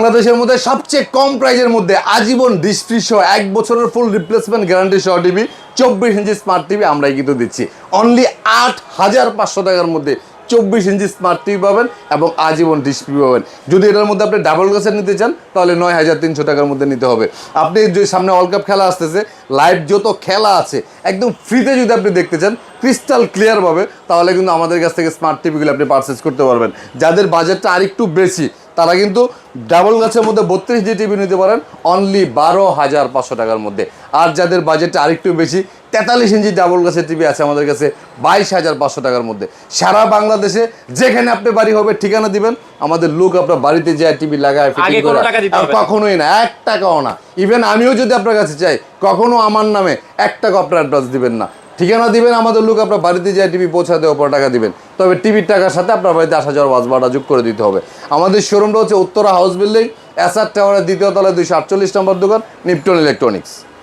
বাংলাদেশের মধ্যে সবচেয়ে কম প্রাইজের মধ্যে আজীবন ডিসপ্রি সহ এক বছরের ফুল রিপ্লেসমেন্ট গ্যারান্টি সহ টিভি চব্বিশ ইঞ্চি স্মার্ট টিভি আমরাই কিন্তু দিচ্ছি। অনলি আট হাজার পাঁচশো টাকার মধ্যে চব্বিশ ইঞ্চি স্মার্ট টিভি পাবেন এবং আজীবন ডিসপ্লে পাবেন। যদি এটার মধ্যে আপনি ডাবল গ্লাসের নিতে চান, তাহলে নয় হাজার তিনশো টাকার মধ্যে নিতে হবে। আপনি যে সামনে ওয়ার্ল্ড কাপ খেলা আসতেছে লাইভ যত খেলা আছে, একদম ফ্রিতে যদি আপনি দেখতে চান ক্রিস্টাল ক্লিয়ারভাবে তাহলে কিন্তু আমাদের কাছ থেকে স্মার্ট টিভিগুলো আপনি পারচেস করতে পারবেন। যাদের বাজেটটা আরেকটু বেশি তারা কিন্তু ডাবল গাছের মধ্যে বত্রিশ জি টিভি নিতে পারেন অনলি বারো হাজার পাঁচশো টাকার মধ্যে। আর যাদের বাজেটটা আরেকটু বেশি তেতাল্লিশ ইঞ্চি ডাবল গাছের টিভি আছে আমাদের কাছে বাইশ হাজার পাঁচশো টাকার মধ্যে। সারা বাংলাদেশে যেখানে আপনি বাড়ি হবে ঠিকানা দিবেন। আমাদের লোক আপনার বাড়িতে যায় টিভি লাগায় করে। কখনোই না এক টাকাও না। ইভেন আমিও যদি আপনার কাছে চাই কখনো আমার নামে এক টাকা আপনার অ্যাডভান্স দিবেন না। ঠিকানা দিবেন আমাদের লোক আপনার বাড়িতে যায় টিভি পৌঁছা দেওয়ার পর টাকা দিবেন। তবে টিভির টাকার সাথে আপনার বাড়িতে আসা যাওয়ার বাস যোগ করে দিতে হবে। আমাদের শোরুমটা হচ্ছে উত্তরা হাউস বিল্ডিং এসআর টাওয়ারের দ্বিতীয় তলায় দুইশো আটচল্লিশ নম্বর দোকান নিপটন ইলেকট্রনিক্স